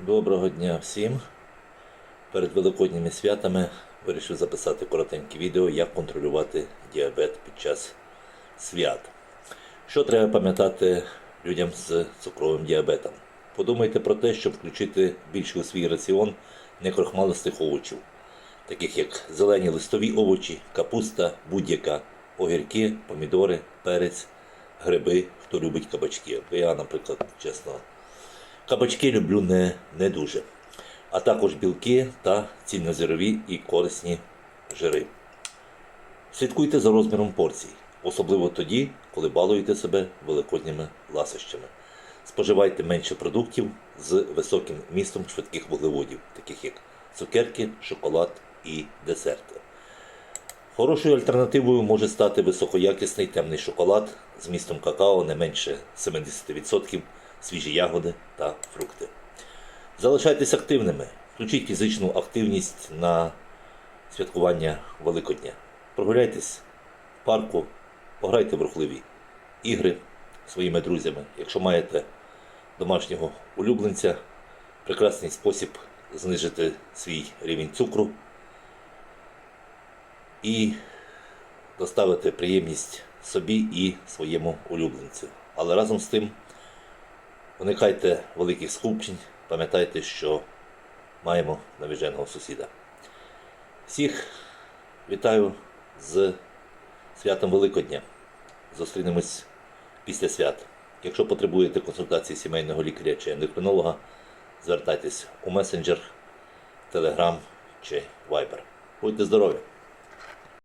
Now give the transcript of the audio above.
Доброго дня всім. Перед великодніми святами вирішив записати коротеньке відео, як контролювати діабет під час свят. Що треба пам'ятати людям з цукровим діабетом? Подумайте про те, щоб включити більше у свій раціон некрохмалистих овочів, таких як зелені листові овочі, капуста, будь-яка, огірки, помідори, перець, гриби, хто любить кабачки. Я, наприклад, чесно, Кабачки люблю не, не дуже, а також білки та цільнозірові і корисні жири. Слідкуйте за розміром порцій, особливо тоді, коли балуєте себе великодніми ласощами. Споживайте менше продуктів з високим містом швидких вуглеводів, таких як цукерки, шоколад і десерти. Хорошою альтернативою може стати високоякісний темний шоколад з містом какао не менше 70%, свіжі ягоди та фрукти. Залишайтесь активними, включіть фізичну активність на святкування Великодня. Прогуляйтесь в парку, пограйте в рухливі ігри своїми друзями. Якщо маєте домашнього улюбленця, прекрасний спосіб знижити свій рівень цукру і доставити приємність собі і своєму улюбленцю. Але разом з тим уникайте великих скупчень, пам'ятайте, що маємо навіженого сусіда. Всіх вітаю з святом Великодня. Зустрінемось після свят. Якщо потребуєте консультації сімейного лікаря чи ендокринолога, звертайтесь у месенджер, Telegram чи Viber. Будьте здорові!